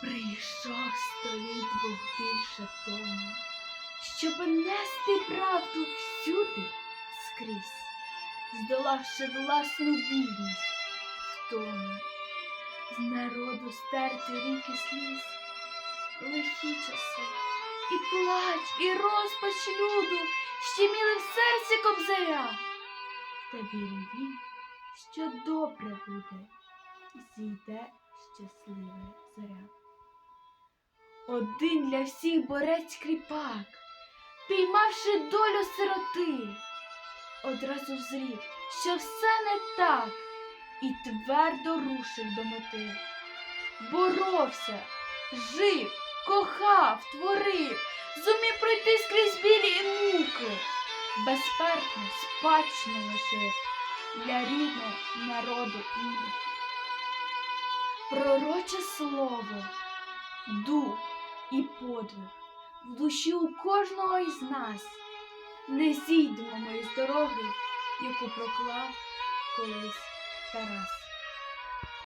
Прийшов століть Бог більше тому, щоб нести правду всюди скрізь, здолавши власну бідність в тому, з народу стерти ріки сліз, лихі часи, і плач, і розпач люду щеміли в серці кобзаря. Та вірив він, що добре буде, зійде щаслива зоря. Один для всіх борець кріпак, піймавши долю сироти, одразу зрів, що все не так, і твердо рушив до мети. Боровся, жив, кохав, творив, зумів пройти скрізь білі і муки, безсмертну спадщину лишив для рідного народу іноків. Пророче слово, дух і подвиг в душі у кожного із нас. Не зійдемо ми з дороги, яку проклав колись Тарас.